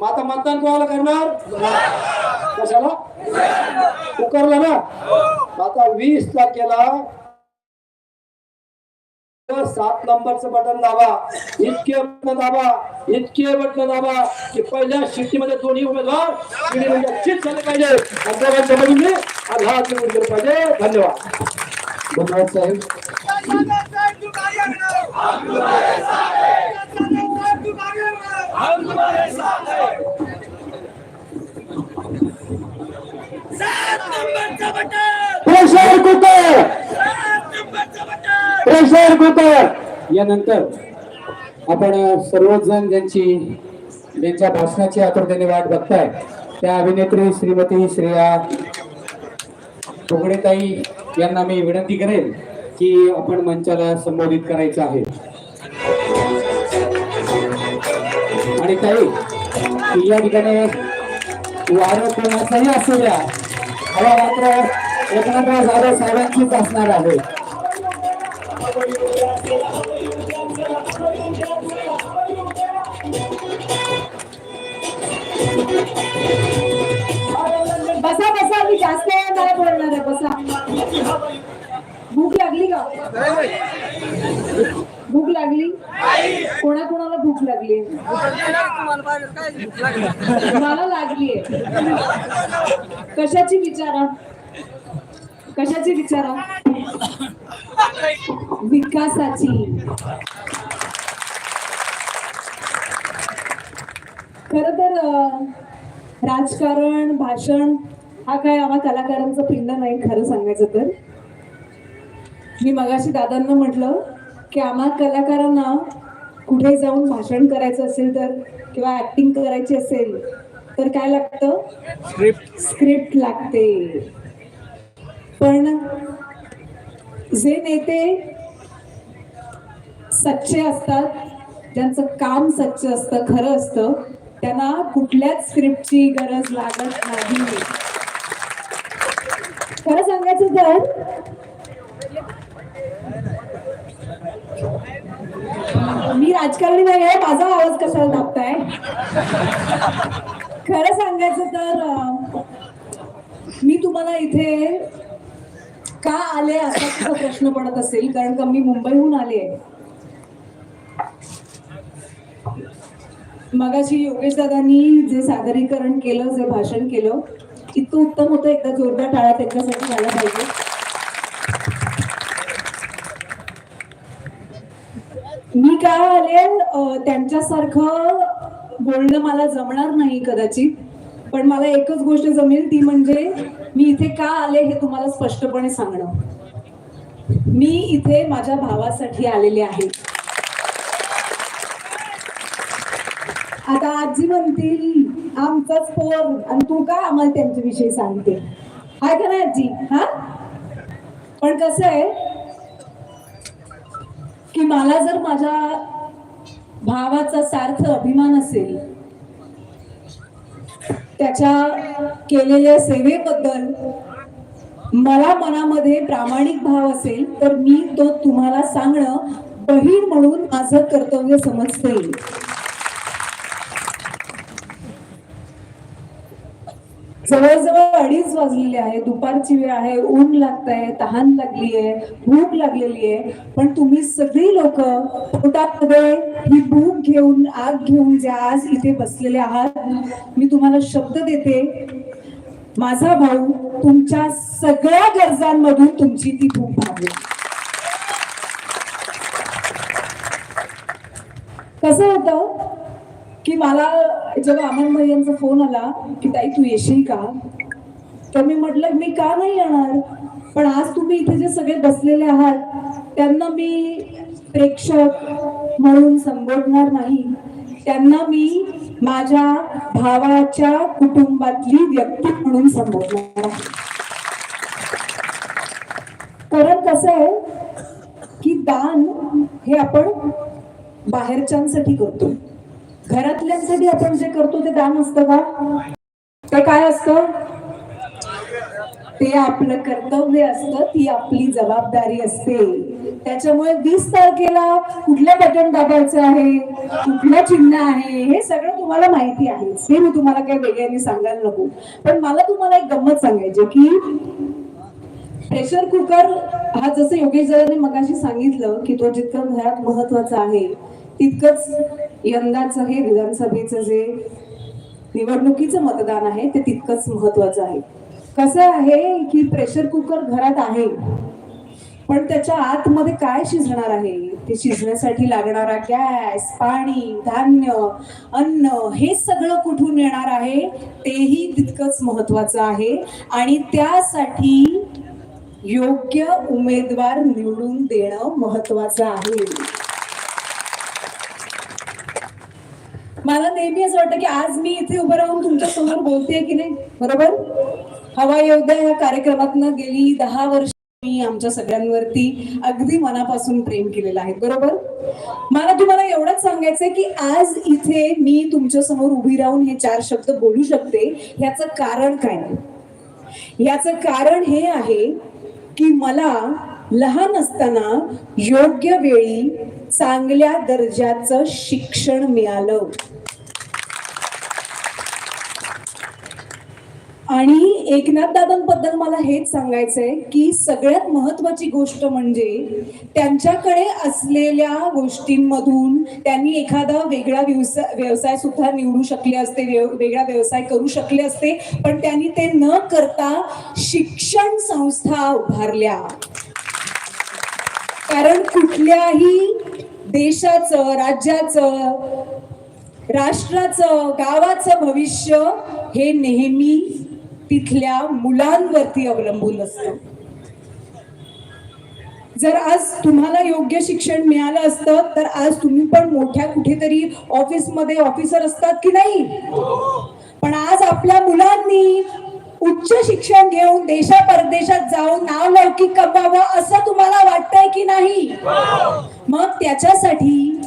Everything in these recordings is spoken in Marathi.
मग आता मतदान कोणाला करणार कशाला उकरला ना आता वीस तारखेला सात नंबरचं बटन दाबा इतके बटन दाबा इतके बटन दाबा की पहिल्या शिट्टीमध्ये दोन्ही उमेदवार निश्चित झाले पाहिजे आणि पाहिजे धन्यवाद धन्यवाद साहेब प्रेशर कुकर! Pressure cooker! यानंतर आपण सर्वजण ज्यांची ज्यांच्या भाषणाची आतुरतेने वाट बघताय त्या अभिनेत्री श्रीमती श्रेया ताई यांना मी विनंती करेन की आपण मंचाला संबोधित करायचं आहे. आणि ताई की या ठिकाणी वारं कोणाचाही असू द्या हवा मात्र एकनाथराव जाधव साहेबांचीच असणार आहे. बसा बसा मी जास्त वेळ नाही बोलणार आहे बसा भूक लागली का भूक लागली कोणा कोणाला भूक लागली मला लागली कशाची विचारा? कशाची विचारा? विकासाची. खर तर राजकारण भाषण हा काय आम्हा कलाकारांचा पिंड नाही खरं सांगायचं तर. मी मगाशी दादांना म्हटलं की आम्हा कलाकारांना कुठे जाऊन भाषण करायचं असेल तर किंवा ऍक्टिंग करायची असेल तर काय लागतं? स्क्रिप्ट लागते. पण जे नेते सच्चे असतात ज्यांचं काम सच्च असतं खरं असतं त्यांना कुठल्याच स्क्रिप्टची गरज लागत नाही. खरं सांगायचं तर राजकारणी नाही आहे माझा आवाज कशाला दाबताय? खरं सांगायचं तर मी तुम्हाला इथे का आले असा तुझा प्रश्न पडत असेल? कारण का मी मुंबईहून आले मगाशी योगेश दादांनी जे सादरीकरण केलं जे भाषण केलं इतकं उत्तम होतं एकदा जोरदार टाळ्या त्यांच्यासाठी झाला पाहिजे मी काय आले त्यांच्यासारखं बोलणं मला जमणार नाही कदाचित पण मला एकच गोष्ट जमेल ती म्हणजे मी इथे का आले हे तुम्हाला स्पष्टपणे सांगणं. मी इथे माझ्या भावासाठी आलेले आहे. आता आजी म्हणतील आमचाच पोर आणि तू का आम्हाला त्यांच्याविषयी सांगते? आहे का नाही आजी? हा? पण कसं आहे मला जर माझ्या भावाचा सार्थ अभिमान असेल त्याच्या केलेल्या सेवेबद्दल मला मनामध्ये प्रामाणिक भाव असेल तर मी तो तुम्हाला सांगणं बहीण म्हणून माझं कर्तव्य समजते. जवळजवळ अडीच वाजलेले आहे. दुपारची वेळ आहे. ऊन लागत आहे तहान लागली आहे भूक लागलेली आहे. पण तुम्ही सगळी लोक पोटामध्ये ही भूक घेऊन आग घेऊन जे आज इथे बसलेले आहात मी तुम्हाला शब्द देते. माझा भाऊ तुमच्या सगळ्या गरजांमधून तुमची ती भूक भागेल. कसं होतं की मला जेव्हा अमन यांचा फोन आला की ताई तू येशील का? तर मी म्हटलं मी का नाही येणार? पण आज तुम्ही इथे जे सगळे बसलेले आहात त्यांना मी प्रेक्षक म्हणून संबोधणार नाही. त्यांना मी माझ्या भावाच्या कुटुंबातली व्यक्ती म्हणून संबोधणार आहे. कारण कसं आहे की दान हे आपण बाहेरच्यांसाठी करतो घरातल्यांसाठी आपण जे करतो ते दान असतं का? ते काय असतं? ते आपलं कर्तव्य असतं ती आपली जबाबदारी असते. त्याच्यामुळे वीस तारखेला कुठलं बटन दाबायचं आहे? कुठलं चिन्ह आहे? हे सगळं तुम्हाला माहिती आहे हे मी तुम्हाला काही वेगळ्याने सांगायला नको. पण मला तुम्हाला एक गंमत सांगायची की प्रेशर कुकर हा जसं योगेश दादाने मगाशी सांगितलं की तो जितकं घरात महत्त्वाचा आहे तितकंच यंदाचं हे विधानसभेचं जे निवडणुकीचं मतदान आहे ते तितकंच महत्वाचं आहे. कसं आहे की प्रेशर कुकर घरात आहे पण त्याच्या आतमध्ये काय शिजणार आहे? ते शिजण्यासाठी लागणारा गॅस पाणी धान्य अन्न हे सगळं कुठून येणार आहे? तेही तितकंच महत्वाचं आहे आणि त्यासाठी योग्य उमेदवार निवडून देणं महत्वाचं आहे. मला नेहमी असं वाटतं की आज मी इथे उभं राहून तुमच्यासमोर बोलते की नाही? बरोबर? हवा योद्धा या कार्यक्रमातनं गेली दहा वर्ष मी आमच्या सगळ्यांवरती अगदी मनापासून प्रेम केलेलं आहे. बरोबर? मला तुम्हाला एवढंच सांगायचंय की आज इथे मी तुमच्यासमोर उभी राहून हे चार शब्द बोलू शकते. ह्याचं कारण काय याचं कारण हे आहे की मला लहान असताना योग्य वेळी चांगल्या दर्जाचं शिक्षण मिळालं. आणि एकनाथ दादांबद्दल मला हेच सांगायचंय की सगळ्यात महत्वाची गोष्ट म्हणजे त्यांच्याकडे असलेल्या गोष्टींमधून त्यांनी एखादा वेगळा व्यवसाय व्यवसाय सुद्धा निवडू शकले असते वेगळा व्यवसाय करू शकले असते पण त्यांनी ते न करता शिक्षण संस्था उभारल्या. कारण कुठल्याही देशाचं राज्याचं राष्ट्राचं गावाचं भविष्य हे नेहमी तिथल्या मुलांवरती अवलंबून असतं. जर आज तुम्हाला योग्य शिक्षण मिळालं असतं तर आज तुम्ही पण मोठ्या कुठेतरी ऑफिसमध्ये ऑफिसर असतात की नाही? पण आज आपल्या मुलांनी उच्च शिक्षण घेऊन देशा परदेशात जाऊन नाव लौकिक कमवावं असं तुम्हाला वाटतंय की नाही? मग त्याच्यासाठी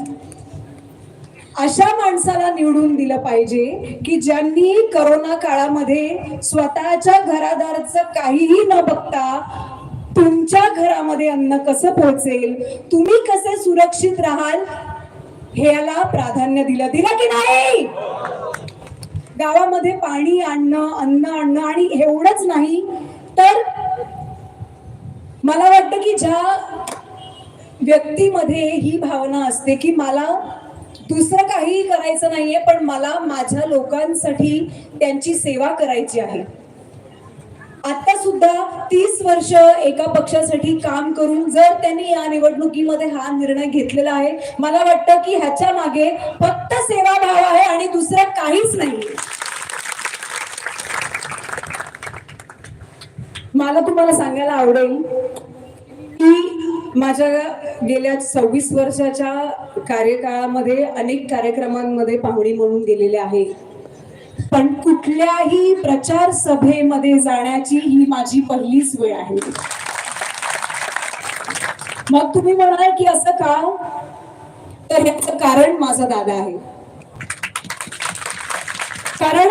अशा माणसाला निवडून दिलं पाहिजे की ज्यांनी करोना काळामध्ये स्वतःच्या घरादारचं काहीही न बघता तुमच्या घरामध्ये अन्न कसं पोहोचेल तुम्ही कसे सुरक्षित राहाल ह्याला प्राधान्य दिलं. दिलं की नाही? गावामध्ये पाणी आणणं अन्न आणणं आणि एवढंच नाही तर मला वाटतं की ज्या व्यक्तीमध्ये ही भावना असते की मला दुसरं काहीही करायचं नाहीये पण मला माझ्या लोकांसाठी त्यांची सेवा करायची आहे. आता सुद्धा तीस वर्ष एका पक्षासाठी काम करून जर त्यांनी या निवडणुकीमध्ये हा निर्णय घेतलेला आहे मला वाटतं की ह्याच्या मागे फक्त सेवाभाव आहे आणि दुसरं काहीच नाही मला तुम्हाला सांगायला आवडेल की माझ्या गेल्या सव्वीस वर्षाच्या कार्यकाळामध्ये अनेक कार्यक्रमांमध्ये पाहुणी म्हणून गेलेले आहे. पण कुठल्याही प्रचार सभेमध्ये जाण्याची ही माझी पहिलीच वेळ आहे. मग तुम्ही म्हणाल की असं का? तर ह्याचं कारण माझा दादा आहे. कारण